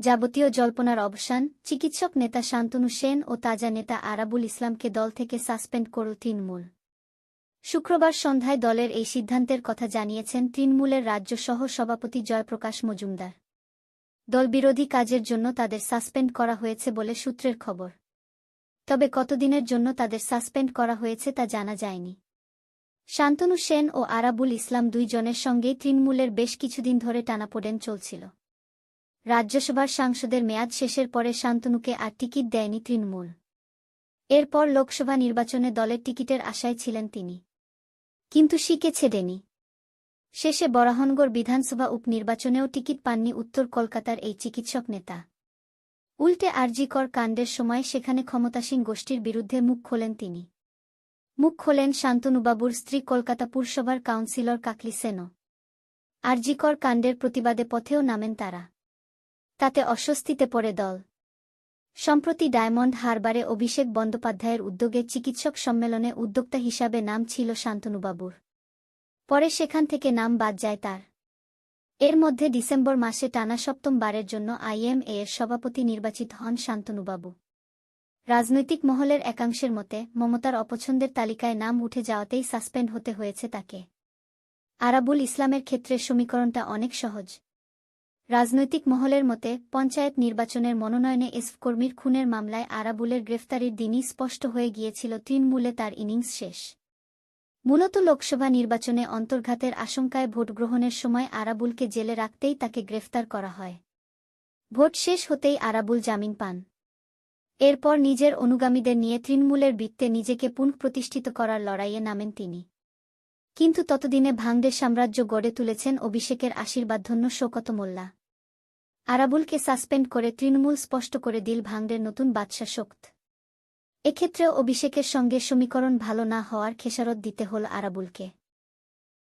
যাবতীয় জল্পনার অবসান, চিকিৎসক নেতা শান্তনু সেন ও তাজা নেতা আরাবুল ইসলামকে দল থেকে সাসপেন্ড করল তৃণমূল। শুক্রবার সন্ধ্যায় দলের এই সিদ্ধান্তের কথা জানিয়েছেন তৃণমূলের রাজ্য সহ সভাপতি জয়প্রকাশ মজুমদার। দলবিরোধী কাজের জন্য তাদের সাসপেন্ড করা হয়েছে বলে সূত্রের খবর। তবে কতদিনের জন্য তাদের সাসপেন্ড করা হয়েছে তা জানা যায়নি। শান্তনু সেন ও আরাবুল ইসলাম দুইজনের সঙ্গেই তৃণমূলের বেশ কিছুদিন ধরে টানাপোড়েন চলছিল। রাজ্যসভার সাংসদের মেয়াদ শেষের পরে শান্তনুকে আর টিকিট দেয়নি তৃণমূল। এরপর লোকসভা নির্বাচনে দলের টিকিটের আশায় ছিলেন তিনি। কিন্তু শিকে ছেড়েনি। শেষে বরাহনগর বিধানসভা উপনির্বাচনেও টিকিট পাননি উত্তর কলকাতার এই চিকিৎসক নেতা। উল্টে আরজিকর কাণ্ডের সময় সেখানে ক্ষমতাসীন গোষ্ঠীর বিরুদ্ধে মুখ খোলেন তিনি। মুখ খোলেন শান্তনুবাবুর স্ত্রী কলকাতা পুরসভার কাউন্সিলর কাকলি সেনও। আরজিকর কাণ্ডের প্রতিবাদে পথেও নামেন তারা। তাতে অস্বস্তিতে পড়ে দল। সম্প্রতি ডায়মন্ড হারবারে অভিষেক বন্দ্যোপাধ্যায়ের উদ্যোগে চিকিৎসক সম্মেলনে উদ্যোক্তা হিসাবে নাম ছিল শান্তনুবাবুর। পরে সেখান থেকে নাম বাদ যায় তার। এর মধ্যে ডিসেম্বর মাসে টানা সপ্তম বারের জন্য আইএমএ এর সভাপতি নির্বাচিত হন শান্তনুবাবু। রাজনৈতিক মহলের একাংশের মতে, মমতার অপছন্দের তালিকায় নাম উঠে যাওয়াতেই সাসপেন্ড হতে হয়েছে তাকে। আরাবুল ইসলামের ক্ষেত্রে সমীকরণটা অনেক সহজ। রাজনৈতিক মহলের মতে, পঞ্চায়েত নির্বাচনের মনোনয়নে এসফ কর্মীর খুনের মামলায় আরাবুলের গ্রেফতারির দিনই স্পষ্ট হয়ে গিয়েছিল তৃণমূলে তার ইনিংস শেষ। মূলত লোকসভা নির্বাচনে অন্তর্ঘাতের আশঙ্কায় ভোট গ্রহণের সময় আরাবুলকে জেলে রাখতেই তাকে গ্রেফতার করা হয়। ভোট শেষ হতেই আরাবুল জামিন পান। এরপর নিজের অনুগামীদের নিয়ে তৃণমূলের বৃত্তে নিজেকে পুনঃপ্রতিষ্ঠিত করার লড়াইয়ে নামেন তিনি। কিন্তু ততদিনে ভাঙড়ে সাম্রাজ্য গড়ে তুলেছেন অভিষেকের আশীর্বাদধন্য শোকত মোল্লা। আরাবুলকে সাসপেন্ড করে তৃণমূল স্পষ্ট করে দিল ভাঙড়ের নতুন বাদশা শক্ত। এক্ষেত্রে অভিষেকের সঙ্গে সমীকরণ ভালো না হওয়ার খেসারত দিতে হল আরাবুলকে।